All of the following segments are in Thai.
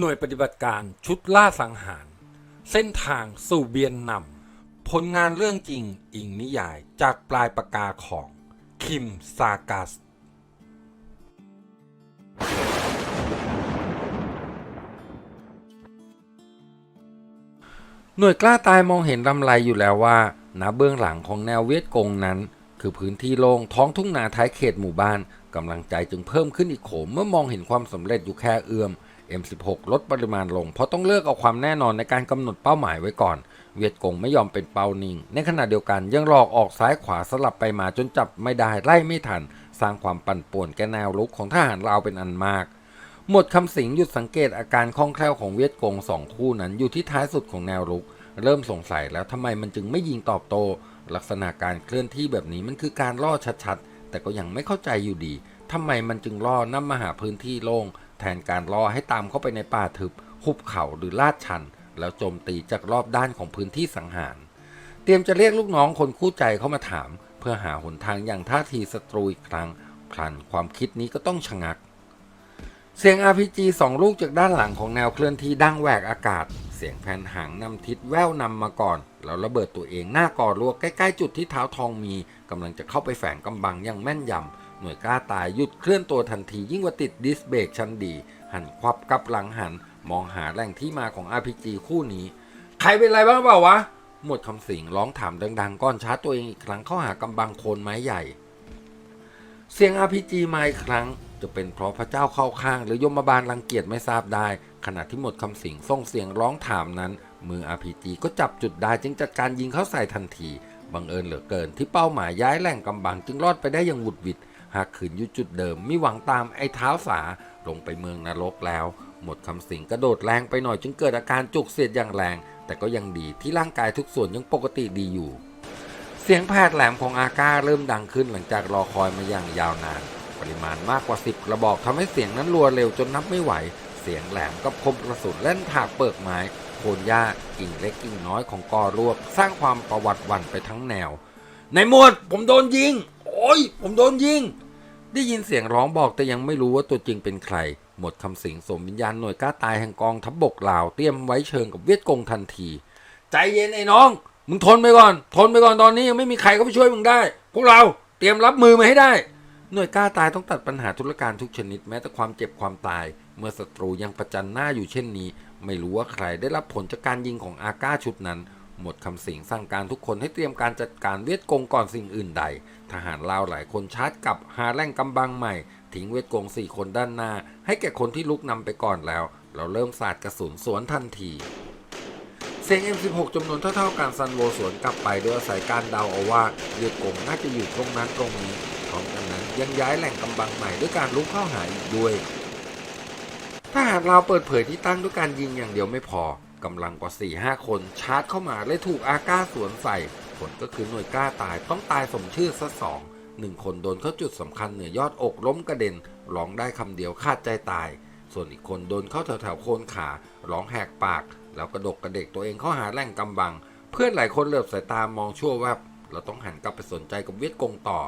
หน่วยปฏิบัติการชุดล่าสังหาร เส้นทางสู่เบียนนำผลงานเรื่องจริงอิงนิยายจากปลายปากกาของ คิมซากัส หน่วยกล้าตายมองเห็นลำไรอยู่แล้วว่าณเบื้องหลังของแนวเวียดกงนั้น คือพื้นที่โล่งท้องทุ่งนาท้ายเขตหมู่บ้านกำลังใจจึงเพิ่มขึ้นอีกโขมเมื่อมองเห็นความสำเร็จอยู่แค่เอื้อม M16 ลดปริมาณลง เพราะต้องเลือกเอาความแน่นอนในการกำหนดเป้าหมายไว้ก่อน เวียดกงไม่ยอมเป็นเป้านิ่ง ในขณะเดียวกันยังหลอกออกซ้ายขวาสลับไปมาจนจับไม่ได้ไล่ไม่ทัน สร้างความปั่นป่วนแกแนวลุกของทหารลาวเป็นอันมากหมดคำสิงหยุดสังเกตอาการคล่องแคล่วของเวียดกงสองคู่นั้นอยู่ที่ท้ายสุดของแนวรุก เริ่มสงสัยแล้วทำไมมันจึงไม่ยิงตอบโต้ลักษณะการเคลื่อนที่แบบนี้มันคือการล่อชัดๆ แต่ก็ยังไม่เข้าใจอยู่ดีทำไมมันจึงล่อนำมาหาพื้นที่โล่ง แทนการล่อให้ตามเข้าไปในป่าทึบหุบเขาหรือลาดชัน แล้วโจมตีจากรอบด้านของพื้นที่สังหาร เตรียมจะเรียกลูกน้องคนคู่ใจเข้ามาถาม เพื่อหาหนทางอย่างท่าทีศัตรูอีกครั้งพลันความคิดนี้ก็ต้องชะงัก เสียง RPG สองลูกจากด้านหลังของแนวเคลื่อนที่ดังแหวกอากาศ เสียงแผ่นหางนำทิศแววนำมาก่อน แล้วระเบิดตัวเองหน้าก่อรัวใกล้ๆจุดที่เท้าทองมีกำลังจะเข้าไปแฝงกำบังอย่างแม่นยำ หน่วยกล้าตายหยุดเคลื่อนตัวทันทียิ่งกว่าติดดิสเบรกชั้นดี หันควับกับหลังหัน มองหาแหล่งที่มาของ RPG คู่นี้ ใครเป็นไรบ้างเปล่าวะ หมดคำสิงร้องถามดังๆก่อนชาร์จตัวเองอีกครั้งเข้าหากำบังโคนไม้ใหญ่ เสียง RPG มาอีกครั้ง จะเป็นเพราะพระเจ้าเข้าข้าง หรือยมบาลรังเกียจไม่ทราบได้ ขณะที่หมดคำสิงส่งเสียงร้องถามนั้น มือ RPG ก็จับจุดได้จึงจัดการยิงเข้าใส่ทันทีบังเอิญเหลือเกินที่เป้าหมายย้ายแหล่งกำบังจึงรอดไปได้อย่างหวุดหวิด หากขืนอยู่จุดเดิมมิหวังตามไอ้เท้าสาลงไปเมืองนรกแล้ว หมดคำสิงกระโดดแรงไปหน่อยจึงเกิดอาการจุกเสียดอย่างแรง แต่ก็ยังดีที่ร่างกายทุกส่วนยังปกติดีอยู่ เสียงแผดแหลมของอาก้าเริ่มดังขึ้นหลังจากรอคอยมาอย่างยาวนาน ปริมาณมากกว่า 10 กระบอกทำให้เสียงนั้นรัวเร็วจนนับไม่ไหว เสียงแหลมกับคมกระสุนเล่นถากเปิกไม้โคนหญ้ากิ่งเล็กกิ่งน้อยของกอรวกสร้างความประวัติวันไปทั้งแนว ในหมวดผมโดนยิง โอ้ยผมโดนยิง ได้ยินเสียงร้องบอกแต่ยังไม่รู้ว่าตัวจริงเป็นใคร หมดคำสิงสมวิญญาณหน่วยกล้าตายแห่งกองทัพบบกลาวเตรียมไว้เชิงกับเวียดกงทันที ใจเย็นไอ้น้อง มึงทนไปก่อน ทนไปก่อนตอนนี้ยังไม่มีใครเข้าไปช่วยมึงได้ พวกเราเตรียมรับมือมาให้ได้ หน่วยกล้าตายต้องตัดปัญหาธุรการทุกชนิดแม้แต่ความเจ็บความตาย เมื่อศัตรูยังประจันหน้าอยู่เช่นนี้ ไม่รู้ว่าใครได้รับผลจากการยิงของอาก้าชุดนั้น หมดคำสิงสั่งการทุกคนให้เตรียมการจัดการเวียดกงก่อนสิ่งอื่นใด ทหารลาวหลายคนชาร์จกับหาแหล่งกำบังใหม่ ทิ้งเวียดกงสี่คนด้านหน้า ให้แก่คนที่ลุกนำไปก่อนแล้ว เราเริ่มสาดกระสุนสวนทันที เสียง M16 จำนวนเท่าๆกันซันโวสวนกลับไปโดยอาศัยการเดาเอาว่าเวียดกงน่าจะอยู่ตรงนั้นตรงนี้พร้อมกันนั้นยังย้ายแหล่งกำบังใหม่ด้วยการลุกเข้าหาอีกด้วยทหารลาวเปิดเผยที่ตั้งด้วยการยิงอย่างเดียวไม่พอ กำลังกว่า 4-5 คนชาร์จเข้ามาเลยถูกอาก้าสวนใส่ ผลก็คือหน่วยกล้าตายต้องตายสมชื่อซะสองหนึ่งคนโดนเข้าจุดสำคัญเหนือยอดอกล้มกระเด็นร้องได้คำเดียวขาดใจตาย ส่วนอีกคนโดนเข้าแถวๆโคนขาร้องแหกปาก แล้วกระดกกระเดกตัวเองเข้าหาแหล่งกำบัง เพื่อนหลายคนเหลือบสายตามองชั่วแวบเราต้องหันกลับไปสนใจกับเวียดกงต่อ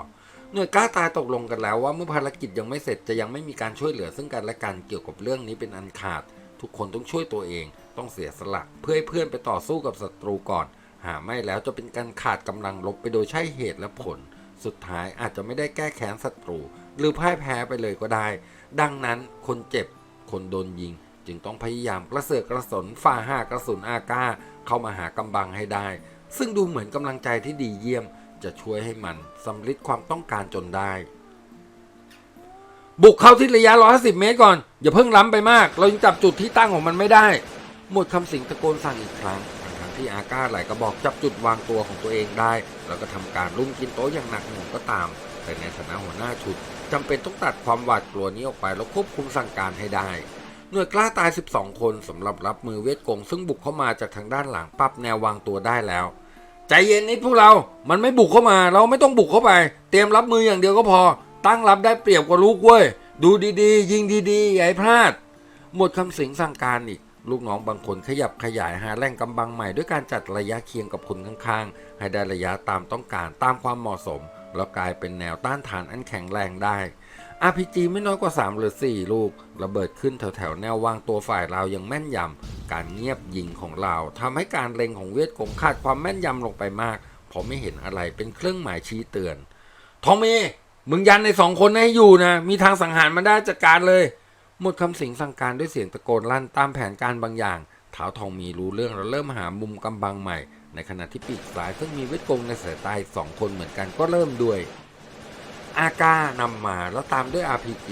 หน่วยกล้าตายตกลงกันแล้วว่าเมื่อภารกิจยังไม่เสร็จจะยังไม่มีการช่วยเหลือซึ่งกันและกันเกี่ยวกับเรื่องนี้เป็นอันขาด ทุกคนต้องช่วยตัวเอง ต้องเสียสละ เพื่อให้เพื่อนไปต่อสู้กับศัตรูก่อน หาไม่แล้วจะเป็นการขาดกำลังลบไปโดยใช่เหตุและผล สุดท้ายอาจจะไม่ได้แก้แค้นศัตรู หรือพ่ายแพ้ไปเลยก็ได้ ดังนั้นคนเจ็บ คนโดนยิง จึงต้องพยายามกระเสือกกระสนฝ่าห้ากระสุนอาก้า เข้ามาหากำบังให้ได้ ซึ่งดูเหมือนกำลังใจที่ดีเยี่ยม จะช่วยให้มันสำลิดความต้องการจนได้บุกเข้าที่ระยะ 150 เมตรก่อน อย่าเพิ่งล้ำไปมาก เรายังจับจุดที่ตั้งของมันไม่ได้ หมดคำสิงตะโกนสั่งอีกครั้งทั้งที่อาก้าหลายกระบอกจับจุดวางตัวของตัวเองได้ แล้วก็ทำการลุ่มกินโต๊ะอย่างหนักหน่วงก็ตาม แต่ในฐานะหัวหน้าชุดจำเป็นต้องตัดความหวาดกลัวนี้ออกไปแล้วควบคุมสั่งการให้ได้หน่วยกล้าตาย 12 คนสำหรับรับมือเวทกงซึ่งบุกเข้ามาจากทางด้านหลังปรับแนววางตัวได้แล้ว ใจเย็นนิดพวกเรา มันไม่บุกเข้ามา เราไม่ต้องบุกเข้าไป เตรียมรับมืออย่างเดียวก็พอ ตั้งรับได้เปรียบกว่าลูกเว้ย ดูดีๆ ยิงดีๆอย่าให้พลาด หมดคำสิงสั่งการอีก ลูกน้องบางคนขยับขยายหาแหล่งกำบังใหม่ด้วยการจัดระยะเคียงกับคนข้างๆ ให้ได้ระยะตามต้องการตามความเหมาะสม แล้วกลายเป็นแนวต้านทานอันแข็งแรงได้ RPG ไม่น้อยกว่า 3 หรือ 4 ลูก ระเบิดขึ้นแถวแถวๆแนววางตัวฝ่ายเรายังแม่นยำ การเงียบยิงของเราทำให้การเล็งของเวทกงขาดความแม่นยำลงไปมากเพราะไม่เห็นอะไรเป็นเครื่องหมายชี้เตือนทอมมี่มึงยันในสองคนให้อยู่นะ มีทางสังหารมาได้จัดการเลย หมดคำสิงสั่งการด้วยเสียงตะโกนลั่นตามแผนการบางอย่างท้าวทองมีรู้เรื่องแล้วเริ่มหามุมกำบังใหม่ ในขณะที่ปีกซ้ายซึ่งมีเวทกงในสายตาสองคนเหมือนกันก็เริ่มด้วย อาก้านำมาแล้วตามด้วย RPG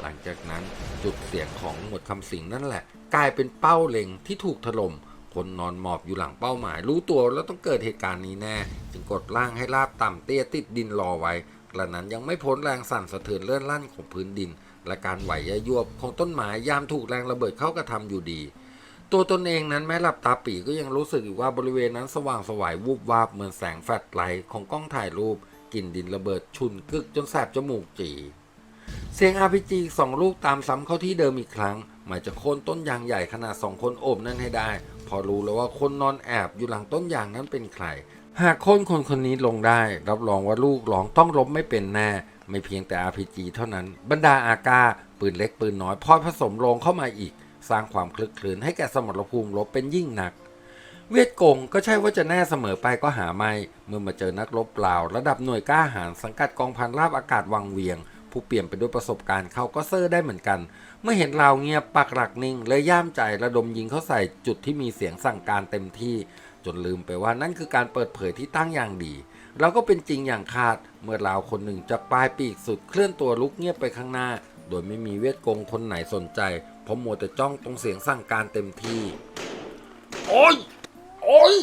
หลังจากนั้นจุดเสียงของหมดคำสิงนั่นแหละ กลายเป็นเป้าเล็งที่ถูกถล่มคนนอนหมอบอยู่หลังเป้าหมาย รู้ตัวแล้วต้องเกิดเหตุการณ์นี้แน่ จึงกดล่างให้ราบต่ำเตี้ยติดดินรอไว้กระนั้นยังไม่พ้นแรงสั่นสะเทือนเลื่อนลั่นของพื้นดิน และการไหวยะยวบของต้นไม้ยามถูกแรงระเบิดเข้ากระทำอยู่ดี ตัวตนเองนั้นแม้หลับตาปีก็ยังรู้สึกอยู่ว่าบริเวณนั้นสว่างสวายวูบวาบเหมือนแสงแฟลชไลท์ของกล้องถ่ายรูปกลิ่นดินระเบิดชุนกึกจนแสบจมูกจีเสียง RPG สองลูกตามซ้ำเข้าที่เดิมอีกครั้ง หมายจะโค่นต้นยางใหญ่ขนาดสองคนโอบนั่นให้ได้ พอรู้แล้วว่าคนนอนแอบอยู่หลังต้นยางนั้นเป็นใคร หากโค่นคนคนนี้ลงได้ รับรองว่าลูกหลองต้องลบไม่เป็นแน่ ไม่เพียงแต่ RPG เท่านั้น บรรดาอากาปืนเล็กปืนน้อยพลอยผสมลงเข้ามาอีก สร้างความคลึกคลืนให้แก่สมรภูมิรบเป็นยิ่งหนัก เวียดกงก็ใช่ว่าจะแน่เสมอไปก็หาไม่ เมื่อมาเจอนักรบเปล่า ระดับหน่วยกล้าหาญสังกัดกองพันราบอากาศวังเวียง ผู้เปลี่ยนไปด้วยประสบการณ์เขาก็เซอร์ได้เหมือนกัน เมื่อเห็นเราเงียบปักหลักนิ่งเลยย่ามใจระดมยิงเขาใส่จุดที่มีเสียงสั่งการเต็มที่ จนลืมไปว่านั่นคือการเปิดเผยที่ตั้งอย่างดี เราก็เป็นจริงอย่างคาด เมื่อเราคนหนึ่งจากปลายปีกสุดเคลื่อนตัวลุกเงียบไปข้างหน้า โดยไม่มีเวทกงคนไหนสนใจ เพราะมัวแต่จ้องตรงเสียงสั่งการเต็มที่ โอ้ย โอ้ย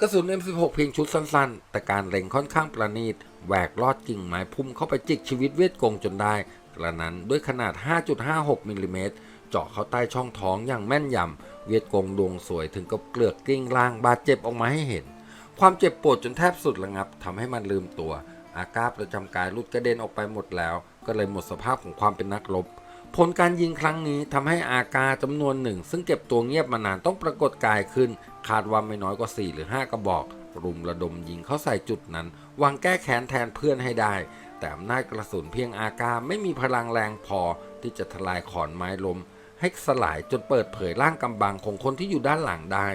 กระสุน M16 เพียงชุดสั้นๆ แต่การเล็งค่อนข้างประณีต แหวกลอดกิ่งไม้พุ่มเข้าไปจิกชีวิตเวทกงจนได้ กระนั้นด้วยขนาด 5.56มิลลิเมตรเจาะเข้าใต้ช่องท้องอย่างแม่นยำ เวทกงดวงสวยถึงกับเกลือกกลิ้งล่างบาดเจ็บออกมาให้เห็น ความเจ็บปวดจนแทบสุดระงับทำให้มันลืมตัว อากาศประจำกายลุดกระเด็นออกไปหมดแล้ว ก็เลยหมดสภาพของความเป็นนักรบผลการยิงครั้งนี้ทำให้อากาจำนวนหนึ่ง ซึ่งเก็บตัวเงียบมานานต้องปรากฏกายขึ้น คาดว่าไม่น้อยกว่า 4 หรือ 5 กระบอก รุมระดมยิงเข้าใส่จุดนั้นวางแก้แค้นแทนเพื่อนให้ได้ แต่อำนาจกระสุนเพียงอากาไม่มีพลังแรงพอที่จะทลายขอนไม้ลม ให้สลายจนเปิดเผยร่างกำบังของคนที่อยู่ด้านหลังได้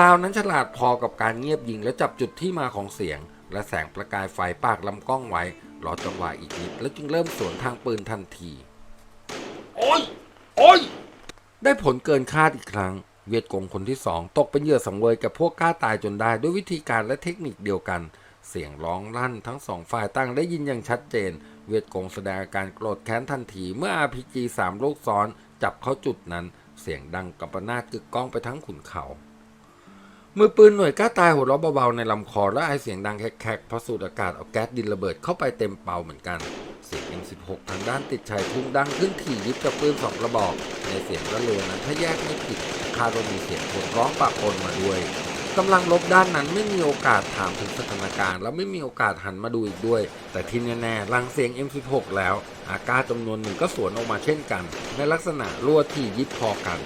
ลาวนั้นฉลาดพอกับการเงียบยิงและจับจุดที่มาของเสียง และแสงประกายไฟปากลำกล้องไว้ รอจังหวะอีกนิด แล้วจึงเริ่มสวนทางปืนทันที โอ้ย โอ้ย ได้ผลเกินคาดอีกครั้ง เวียดกงคนที่สองตกเป็นเหยื่อสังเวยกับพวกกล้าตายจนได้ด้วยวิธีการและเทคนิคเดียวกัน เสียงร้องลั่นทั้งสองฝ่ายตั้งได้ยินอย่างชัดเจน เวียดกงแสดงอาการโกรธแค้นทันทีเมื่อ RPG สามลูกซ้อน จับเข้าจุดนั้น เสียงดังกัปนาตกึกก้องไปทั้งขุนเขา มือปืนหน่วยกล้าตายหัวเราะเบาๆในลำคอและไอเสียงดังแคกๆเพราะสูดอากาศเอาแก๊สดินระเบิดเข้าไปเต็มเป่าเหมือนกัน เสียง M16 ทางด้านติดชายทุ่งดังขึ้นถี่ยิบกับปืนสองกระบอก ในเสียงระเลือนั้นถ้าแยกไม่ผิดคาดว่ามีเสียงคนร้องปะปนมาด้วยกำลังลบด้านนั้นไม่มีโอกาสถามถึงสถานการณ์และไม่มีโอกาสหันมาดูอีกด้วย แต่ที่แน่ๆหลังเสียง M16 แล้ว อากาศจำนวนหนึ่งก็สวนออกมาเช่นกัน ในลักษณะรั่วที่ยิบพอกัน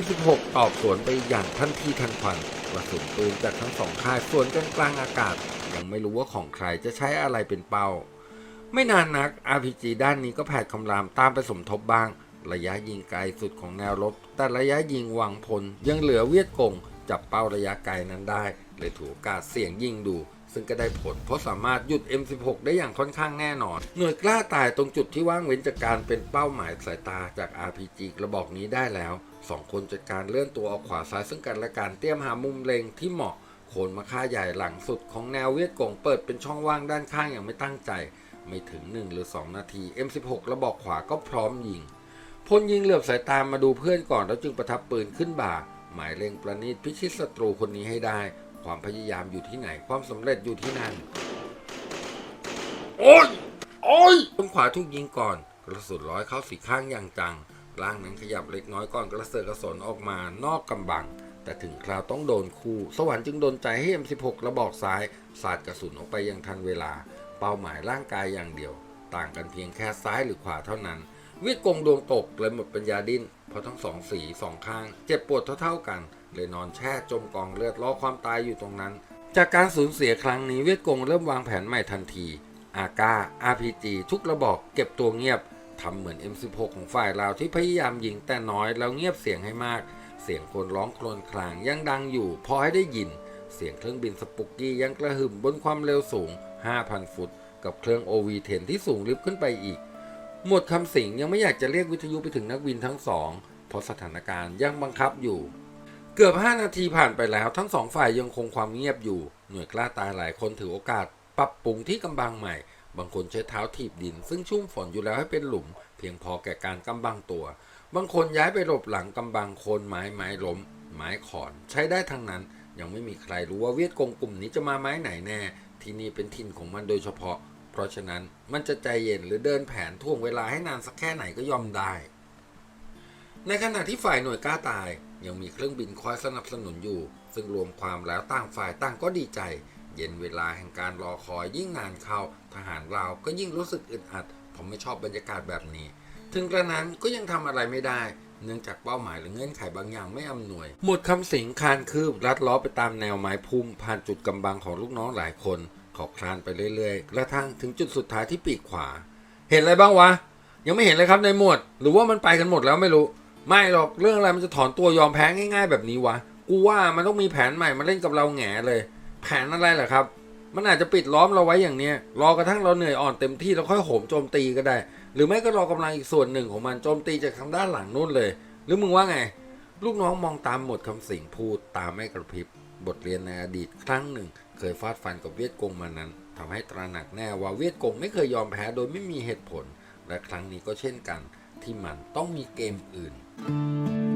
M16 ตอบสวนไปอย่างทันทีทันควัน กระสุนปืนจากทั้งสองค่ายส่วนกันกลางอากาศ ยังไม่รู้ว่าของใครจะใช้อะไรเป็นเป้า ไม่นานนัก RPG ด้านนี้ก็แผดคำรามตามไปสมทบบ้าง ระยะยิงไกลสุดของแนวรบ แต่ระยะยิงหวังผลยังเหลือเวียดกงจับเป้าระยะไกลนั้นได้ เลยถือโอกาสเสี่ยงยิงดู ซึ่งก็ได้ผล เพราะสามารถหยุด M16 ได้อย่างค่อนข้างแน่นอน หน่วยกล้าตายตรงจุดที่ว่างเว้นจากการเป็นเป้าหมายสายตาจาก RPG กระบอกนี้ได้แล้วสองคนจัดการเลื่อนตัวออกขวาซ้ายซึ่งกันและกันเตรียมหามุมเล็งที่เหมาะโคนมะค่าใหญ่หลังสุดของแนวเวียดกงเปิดเป็นช่องว่างด้านข้างอย่างไม่ตั้งใจ ไม่ถึง 1 หรือ 2 นาที M16 ระบอกขวาก็พร้อมยิงพลยิงเหลือบสายตามาดูเพื่อนก่อนแล้วจึงประทับปืนขึ้นบ่า หมายเล็งประณีตพิชิตศัตรูคนนี้ให้ได้ ความพยายามอยู่ที่ไหน ความสำเร็จอยู่ที่นั่น โอ้ย โอ้ยต้นขวาถูกยิงก่อน กระสุนร้อยเข้าสีข้างอย่างจัง ร่างนั้นขยับเล็กน้อยก่อนกระเสือกกระสนออกมานอกกำบัง แต่ถึงคราวต้องโดนคู่ สวรรค์จึงโดนใจให้ M16 ระบอกซ้ายสาดกระสุนออกไปอย่างทันเวลา เป้าหมายร่างกายอย่างเดียว ต่างกันเพียงแค่ซ้ายหรือขวาเท่านั้นเวียดกงดวงตกเลยหมดปัญญาดิ้นเพราะทั้งสองสีสองข้าง เจ็บปวดเท่าๆกัน เลยนอนแช่จมกองเลือดรอความตายอยู่ตรงนั้น จากการสูญเสียครั้งนี้เวียดกงเริ่มวางแผนใหม่ทันที อาก้า RPG ทุกระบอกเก็บตัวเงียบทำเหมือน M16 ของฝ่ายเราที่พยายามยิงแต่น้อยแล้วเงียบเสียงให้มาก เสียงคนร้องโครวญครางยังดังอยู่ พอให้ได้ยิน เสียงเครื่องบินสปุกกี้ยังกระหึ่มบนความเร็วสูง 5,000 ฟุต กับเครื่อง OV-10 ที่สูงลิบขึ้นไปอีก หมวดคำสิงยังไม่อยากจะเรียกวิทยุไปถึงนักบินทั้งสองเพราะสถานการณ์ยังบังคับอยู่ เกือบ 5 นาทีผ่านไปแล้ว ทั้งสองฝ่ายยังคงความเงียบอยู่ หน่วยกล้าตายหลายคนถือโอกาส ปรับปรุงที่กำบังใหม่ บางคนใช้เท้าถีบดิน ซึ่งชุ่มฝนอยู่แล้วให้เป็นหลุม เพียงพอแก่การกำบังตัว บางคนย้ายไปหลบหลังกำบังโคนไม้ไม้ล้ม ไม้ขอน ใช้ได้ทั้งนั้น ยังไม่มีใครรู้ว่าเวียดกงกลุ่มนี้จะมาไม้ไหนแน่ ที่นี่เป็นถิ่นของมันโดยเฉพาะ เพราะฉะนั้นมันจะใจเย็นหรือเดินแผนท่วงเวลาให้นานสักแค่ไหนก็ยอมได้ ในขณะที่ฝ่ายหน่วยกล้าตาย ยังมีเครื่องบินคอยสนับสนุนอยู่ ซึ่งรวมความแล้วต่างฝ่ายต่างก็ดีใจ เย็นเวลาแห่งการรอคอยยิ่งนานเข้า ทหารเราก็ยิ่งรู้สึกอึดอัด ผมไม่ชอบบรรยากาศแบบนี้ ถึงกระนั้นก็ยังทำอะไรไม่ได้ เนื่องจากเป้าหมายหรือเงื่อนไขบางอย่างไม่อำนวย หมดคำสิงคานคืบลัดล้อไปตามแนวไม้พุ่มผ่านจุดกำบังของลูกน้องหลายคนเขาคลานไปเรื่อยๆ กระทั่งถึงจุดสุดท้ายที่ปีกขวา เห็นอะไรบ้างวะ ยังไม่เห็นเลยครับในหมวด หรือว่ามันไปกันหมดแล้วไม่รู้ ไม่หรอกเรื่องอะไรมันจะถอนตัวยอมแพ้ง่าย ๆ แบบนี้วะกูว่ามันต้องมีแผนใหม่มาเล่นกับเราแหงเลย แผนอะไรเหรอครับ มันอาจจะปิดล้อมเราไว้อย่างเนี้ยรอกระทั่งเราเหนื่อยอ่อนเต็มที่แล้วค่อยโหมโจมตีก็ได้ หรือไม่ก็รอกำลังอีกส่วนหนึ่งของมันโจมตีจากทางด้านหลังนู่นเลย หรือมึงว่าไง ลูกน้องมองตามหมดคำสิงพูดตามไม่กระพริบบทเรียนในอดีตครั้งหนึ่ง เคยฟาดฟันกับเวียดกงมานั้นทำให้ตระหนักแน่ว่าเวียดกงไม่เคยยอมแพ้โดยไม่มีเหตุผล และครั้งนี้ก็เช่นกัน ที่มันต้องมีเกมอื่น Música